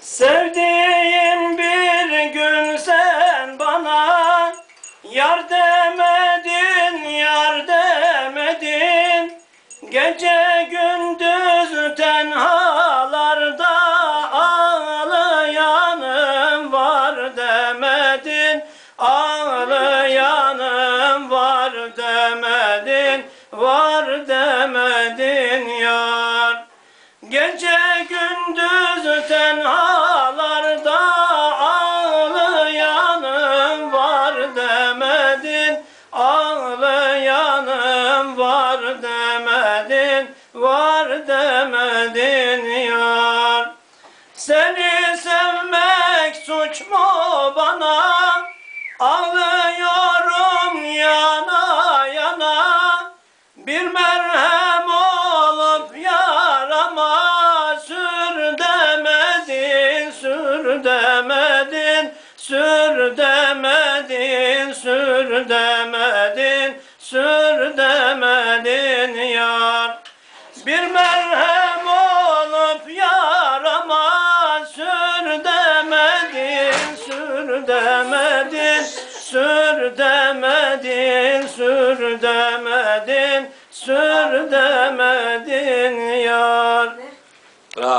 Sevdiğim bir gün sen bana Yar demedin, yar demedin. Gece gündüz tenhalarda Ağlayanım var demedin Ağlayanım var demedin Gece gündüz tenhalarda ağlayanım var demedin Ağlayanım var demedin Var demedin yar. Seni sevmek suç mu bana? Ağlıyorum yana yana. Bir sür demedin, sür demedin, sür demedin, sür demedin yar. Bir merhem olup yarama sür demedin, sür demedin, sür demedin, sür demedin, sür demedin.